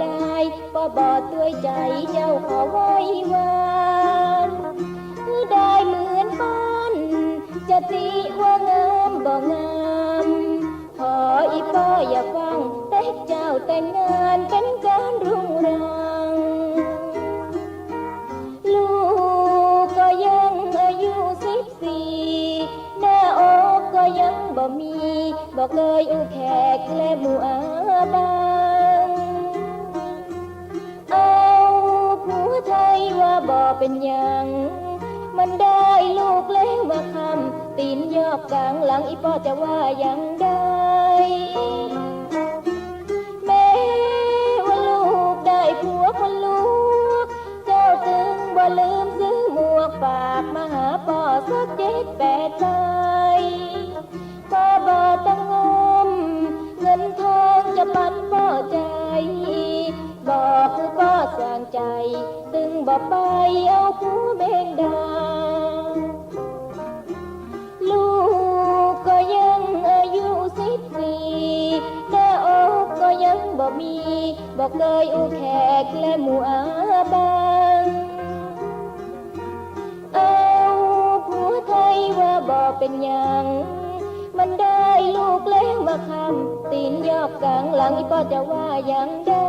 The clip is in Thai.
ได้ก็บ่ด้วยใจเจ้าขอไว้วานคือได้เหมือนบ้านจะตีว่างามบ่งามขออีป้ออย่าฟังแต่เจ้าแต่งงานเป็นการรุ่งเรืองลูกก็ยังอายุสิบสี่หน้าอกก็ยังบ่มีบ่เคยอู้แขกและหมู่อา เป็นยัง มันได้ลูกแล้วมาคำตีนยอบกลางหลังอีป้อจะว่ายังได้ แม้ว่าลูกได้ผัวคนลูก เจ้าจึงบ่าลืมซื้อหมวกฝากมาหาพ่อสักเจ็ดแปดใบพ่อบ่ต้องงมเงินทองจะปันพ่อใจบอกคือพ่อสร้างใจ บ่ไปเอาผัวเบงดา ลูกก็ยังอายุสิบสี่หน้าอกก็ยังบ่มีบอกเลยอู้แขกและหมู่อาบางเอาผัวไทยว่าบ่เป็นยังมันได้ลูกแล้วมาคำตีนยอบกลางหลังอีป้อจะว่ายังได้